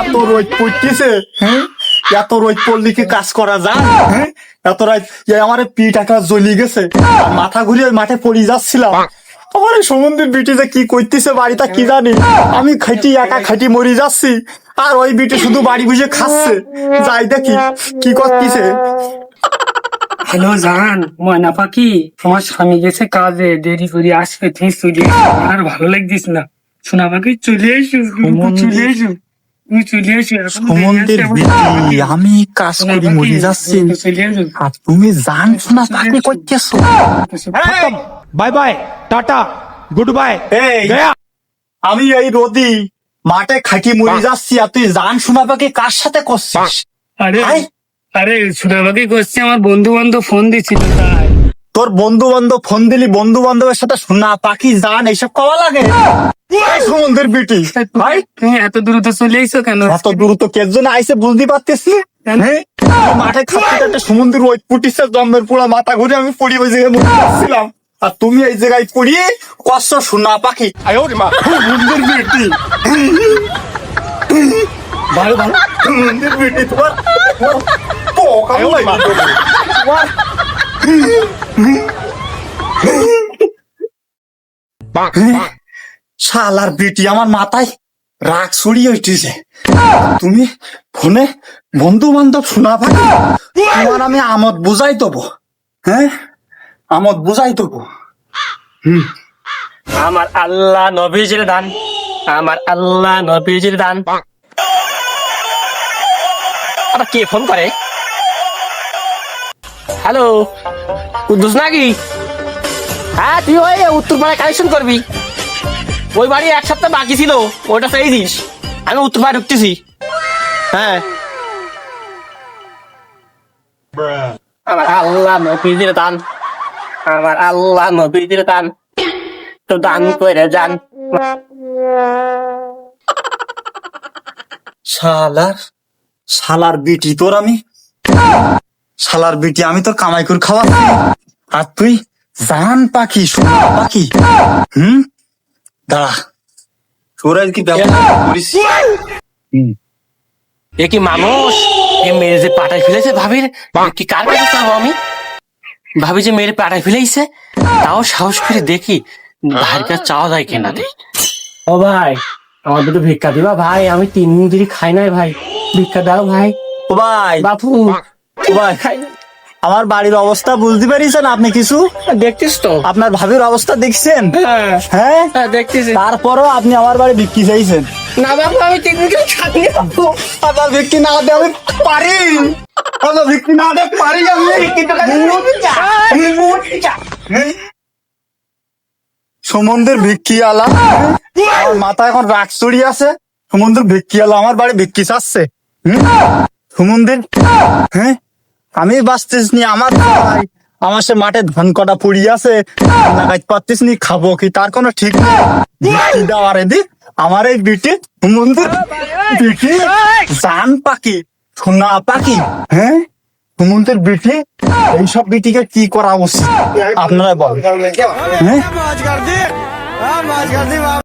এত রোদ পড়তেছে? হ্যাঁ? এত রোদ পড়লে কি কাজ করা যায়? হ্যাঁ? এত রাত আমার পিঠ একটা জ্বলি গেছে। মাথা ঘুরিয়ে মাঠে পড়ে যাচ্ছিলাম। আমার সমুদ্রের বিটি যে কি করতেছে বাড়িটা কি জানি? আমি খাইটি একা খাইটি মরে যাচ্ছি। আর ওই বিটি শুধু বাড়ি বুঝে খাচ্ছে। যাই দেখি কি করতেছে? হ্যালো জান ময়না পাখি। তোমার স্বামী গেছে কাজে দেরি করে আসবে তুমি চলে আর ভালো লাগছিস না। সোনা পাখি চলে এসো। চলে এসো। আমি কাজ করি মরে যাচ্ছি আর তুমি না তাকে bye bye tata good bye আমি এই রোদি মাঠে খাটি মরে যাচ্ছি আর তুই জান শোনা পাকে কার সাথে করছিস? আরে আরে শোনা পাকে করছি আমার বন্ধু বান্ধব ফোন দিচ্ছিল তোর বন্ধু বান্ধব ফোন দিলি বন্ধু বান্ধবের সাথে শোনা পাখি জান এইসব কওয়া লাগে? সমুদ্রের বিটি ভাই? তুমি এত দ্রুত চলে এসো কেন? এত দূর তো কে জন্য আইসে বুঝতে পারতেছি? হ্যাঁ? মাঠে খাচ্ছি একটা সমুদ্রের ওই পুটিসের জম্মের পুরো মাথা ঘুরে আমি পড়ি ওই জায়গায় যাচ্ছিলাম। আর তুমি এই জায়গায় পড়িয়ে কষ্ট শোনা পাখি। সমুদ্রের বিটি ভালো ভালো। সমুদ্রের বিটি তোমার তোমার শালার বিটি, আমার মাথায় রাগ ছড়িয়ে উঠেছে। তুমি ফোনে বন্ধু বান্ধব শোনা তোমার আমি আমদ বুঝাই দেবো। হ্যাঁ? আমদ বুঝাই দেবো। আমার আল্লাহ নবীজির দান, আমার আল্লাহ নবীজির দান। আবার কে ফোন করে? হ্যালো, কুদ্দুস নাকি? হ্যাঁ তুই ওই উত্তরপাড়ায় কালেকশন করবি। ওই বাড়ি এক সপ্তাহ বাকি ছিল, ওটা পেয়েছিস আমি উত্তরপাড়ায় ঢুকতেছি। হ্যাঁ। আমার আল্লাহ নবীজির দান। আমার আল্লাহ নবীজির দান। তো দান করে যান। শালার শালার বিটি তোর আমি? শালার বিটি আমি তোর কামাই করে খাওয়া আর তুই জান পাখি, শোনা পাখি। হুম? দাঁড়া। তোর কি করিস এ কি মানুষ? এ মেরে যে পাটাই ফেলেছে ভাবির? কি কার কাছে চাবো আমি? ভাবি যে মেরে পাটাই ফেলেছে তাও সাহস করে দেখি ভাইয়ের কাছে চাওয়া যায় কিনা ও ভাই আমার দুটো ভিক্ষা দিবা ভাই আমি তিন দিন ধরে খাই নাই ভাই। ভিক্ষা দাও ভাই। ও ভাই। বাপু। ও ভাই। আমার বাড়ির অবস্থা বুঝতে পারিছেন আপনি কিছু? দেখতিস তো। আপনার ভাবির অবস্থা দেখছেন? হ্যাঁ। হ্যাঁ? হ্যাঁ, দেখতেছি। তারপরও আপনি আমার বাড়ি বিক্রি চাইছেন। না বাপু আমি আপনার বিক্রি না আমি পারি। আপনার বিক্রি না পারি আমি। সমুদ্রের ভিক্ষি আলা মাথা এখন রাগ চড়ি আছে। সমুদ্রের ভিক্ষি আলা আমার বাড়ি ভিক্ষি চাচ্ছে। হুম? সমুদ্রের হ্যাঁ? আমি বাঁচতেছ নি, আমার আমার সে মাঠে ধান কটা পড়ি আছে লাগাইতে পারতিস নি, খাব কি? তার কোনো ঠিক নেই। দেওয়ার দি, আমার এই বিটি সমুদ্রের বিটি, জান পাখি, সোনা পাখি হ্যাঁ? সমুদ্রের বিটি, এইসব বিটিকে কি করা উচিত? আপনারা বলেন। হ্যাঁ?